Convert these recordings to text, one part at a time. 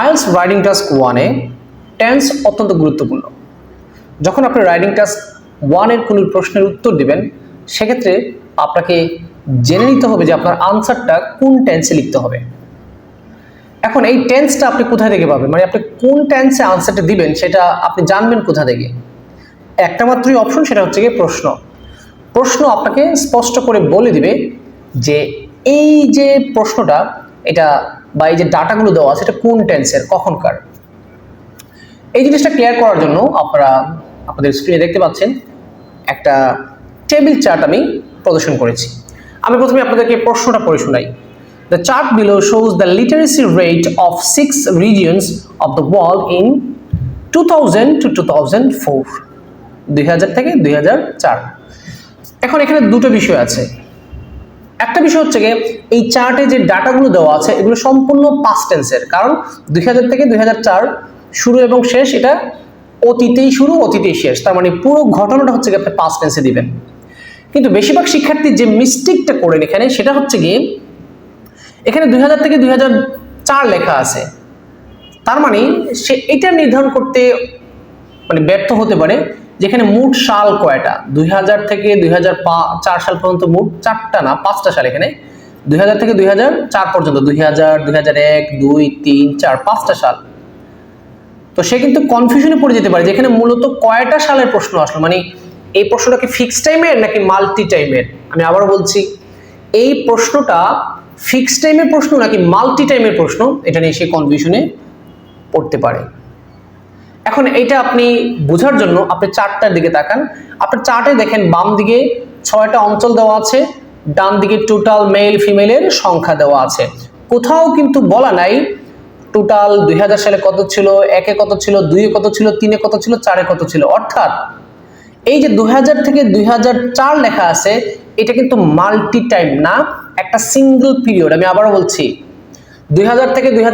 IELTS writing task ওয়ানে tense অত্যন্ত গুরুত্বপূর্ণ। যখন আপনি রাইডিং টাস্ক ওয়ানের কোনো প্রশ্নের উত্তর দিবেন, সেক্ষেত্রে আপনাকে জেনে নিতে হবে যে আপনার আনসারটা কোন টেন্সে লিখতে হবে। এখন এই টেন্সটা আপনি কোথা থেকে পাবেন? মানে আপনি কোন টেন্সে আনসারটা দিবেন, সেটা আপনি জানবেন কোথা থেকে? একটা মাত্রই অপশন, সেটা হচ্ছে গিয়ে প্রশ্ন। প্রশ্ন আপনাকে স্পষ্ট করে বলে দিবে যে এই যে প্রশ্নটা, এটা বা এই যে ডাটাগুলো দেওয়া এটা কোন টেন্সের, কখনকার? এই জিনিসটা ক্লিয়ার করার জন্য আপনারা আপনাদের স্ক্রিনে দেখতে পাচ্ছেন, একটা টেবিল চার্ট আমি প্রদর্শন করেছি। আমি প্রথমে আপনাদেরকে প্রশ্নটা পড়ে শোনাই। The chart below shows the literacy rate of six regions of the world in two thousand two two thousand four দুই হাজার থেকে দুই হাজার চার। এখন এখানে দুটো বিষয় আছে। একটা বিষয় হচ্ছে গিয়ে এই চার্টে যে ডাটাগুলো দেওয়া আছে, এগুলো সম্পূর্ণ পাস্ট টেন্সের কারণ দুই হাজার থেকে দুই হাজার চার শুরু এবং শেষ, এটা অতীতেই শুরু, অতীতেই শেষ। তার মানে পুরো ঘটনাটা হচ্ছে গিয়ে আপনি পাস্ট টেন্সে দিবেন। কিন্তু বেশিরভাগ শিক্ষার্থী যে মিস্টেকটা করেন এখানে, সেটা হচ্ছে গিয়ে এখানে দুই হাজার থেকে দুই হাজার চার লেখা আছে। তার মানে সে এটা নির্ধারণ করতে মানে ব্যর্থ হতে পারে। যেখানে মোট সাল কয়টা? দুই হাজার থেকে দুই হাজার চার সাল পর্যন্ত মোট চারটা না, পাঁচটা সাল এখানে। দুই হাজার থেকে দুই হাজার চার পর্যন্ত, দুই হাজার দুই হাজার এক, দুই, তিন, চার, পাঁচটা সাল। তো সে কিন্তু কনফিউশনে পড়ে যেতে পারে, যেখানে মূলত কয়টা সালের প্রশ্ন আসলো? মানে এই প্রশ্নটা কি ফিক্স টাইমের নাকি মাল্টি টাইমের আমি আবারও বলছি, এই প্রশ্নটা ফিক্স টাইমের প্রশ্ন নাকি মাল্টি টাইমের প্রশ্ন? এটা নিয়ে সে কনফিউশনে পড়তে পারে। এখন এটা আপনি বোঝার জন্য আপনি চারটার দিকে তাকান। আপনি চার্টে দেখেন বাম দিকে ছয়টা অঞ্চল দেওয়া আছে, ডান দিকে টোটাল মেল ফিমেলের সংখ্যা দেওয়া আছে। কোথাও কিন্তু বলা নাই টোটাল দুই হাজার সালে কত ছিল, একে কত ছিল, দুইয়ে কত ছিল, তিনে কত ছিল, চারে কত ছিল। অর্থাৎ এই যে দু হাজার থেকে দুই চার লেখা আছে, এটা কিন্তু মাল্টি টাইম না, একটা সিঙ্গেল পিরিয়ড আমি আবারও বলছি, দুই হাজার থেকে দুই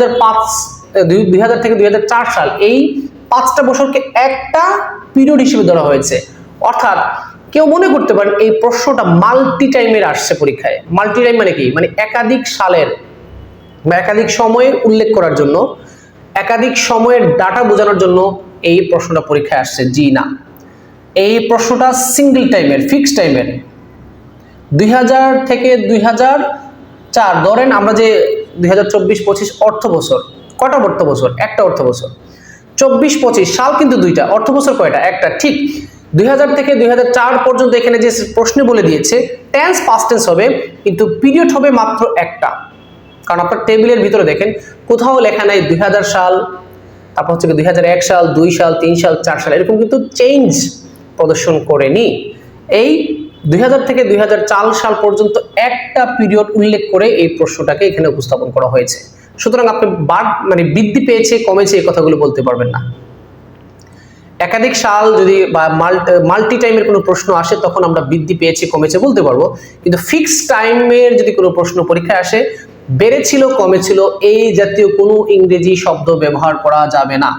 দুই থেকে দুই হাজার চার সাল, এই পাঁচটা বছরকে একটা পিরিয়ড হিসেবে ধরা হয়েছে। অর্থাৎ কেউ মনে করতে পারেন এই প্রশ্নটা মাল্টি টাইমের আসছে পরীক্ষায়। মাল্টি টাইম মানে কি? মানে একাধিক সালের, বা একাধিক সময়ে উল্লেখ করার জন্য, একাধিক সময়ের ডাটা বোঝানোর জন্য এই প্রশ্নটা পরীক্ষায় আসছে, জি না। এই প্রশ্নটা সিঙ্গেল টাইমের ফিক্সড টাইমের দুই হাজার থেকে দুই চার, ধরেন আমরা যে দুই হাজার চব্বিশ পঁচিশ অর্থ বছর কটা অর্থ বছর একটা অর্থ বছর চব্বিশ, পঁচিশ, সাল কিন্তু দুইটা, অর্থ বছর কয়টা? একটা, ঠিক। দুই হাজার থেকে দু হাজার চার পর্যন্ত এখানে যে প্রশ্নে বলে দিয়েছে টেন্স পাস্ট টেন্স হবে, কিন্তু পিরিয়ড হবে মাত্র একটা। কারণ আপনার টেবিলের ভিতরে দেখেন, কোথাও লেখা নাই দুই হাজার সাল, তারপর হচ্ছে দুই হাজার এক সাল, দুই সাল, তিন সাল, চার সাল, এরকম কিন্তু চেঞ্জ প্রদর্শন করেনি। এই দুই হাজার থেকে দুই হাজার চার সাল পর্যন্ত একটা পিরিয়ড উল্লেখ করে এই প্রশ্নটাকে এখানে উপস্থাপন করা হয়েছে। সুতরাং আপনি বাদ মানে বৃদ্ধি পেয়েছে, কমেছে, এই কথাগুলো বলতে পারবেন না। একাধিক সাল যদি বা মাল্টি টাইমের কোনো প্রশ্ন আসে, তখন আমরা বৃদ্ধি পেয়েছে, কমেছে বলতে পারব। কিন্তু ফিক্স টাইমের যদি কোনো প্রশ্ন পরীক্ষায় আসে, বেড়েছিল, কমেছিল, এই জাতীয় কোনো ইংরেজি শব্দ ব্যবহার করা যাবে না।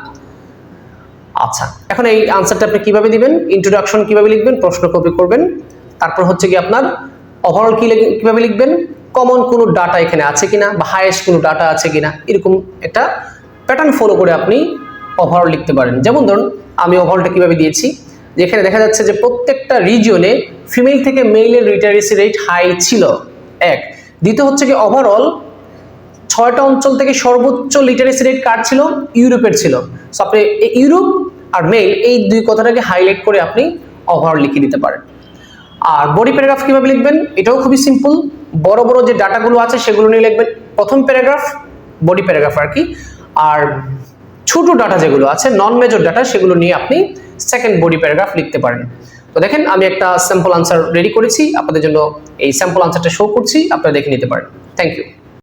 আচ্ছা এখন এই আনসারটা আপনি কীভাবে দিবেন? ইন্ট্রোডাকশন কীভাবে লিখবেন? প্রশ্ন কপি করবেন। তারপর হচ্ছে কি আপনার ওভারঅল কি কীভাবে লিখবেন? কমন কোনো ডাটা এখানে আছে কিনা বা হায়েস্ট কোনো ডাটা আছে কিনা, এরকম একটা প্যাটার্ন ফলো করে আপনি ওভারঅল লিখতে পারেন। যেমন ধরুন, আমি ওভারঅলটা কীভাবে দিয়েছি? যেখানে দেখা যাচ্ছে যে প্রত্যেকটা রিজিয়নে ফিমেল থেকে মেইলের লিটারেসি রেট হাই ছিল। এক। দ্বিতীয় হচ্ছে কি ওভারঅল ছয়টা অঞ্চল থেকে সর্বোচ্চ লিটারেসি রেট কার ছিল? ইউরোপের ছিল। সো আপনি ইউরোপ আর মেইল এই দুই কথাটাকে হাইলাইট করে আপনি ওভারঅল লিখে দিতে পারেন। আর বডি প্যারাগ্রাফ কীভাবে লিখবেন? এটাও খুবই সিম্পল বড় বড় যে ডাটাগুলো আছে সেগুলো নিয়ে লিখবেন। প্রথম প্যারাগ্রাফ, বডি প্যারাগ্রাফ আর কি। আর ছোট ডাটা যেগুলো আছে নন মেজর ডাটা, সেগুলো নিয়ে আপনি সেকেন্ড বডি প্যারাগ্রাফ লিখতে পারেন। তো দেখেন, আমি একটা স্যাম্পল আনসার রেডি করেছি। আপনাদের জন্য এই স্যাম্পল আনসারটা শো করছি। আপনারা দেখে নিতে পারেন। Thank you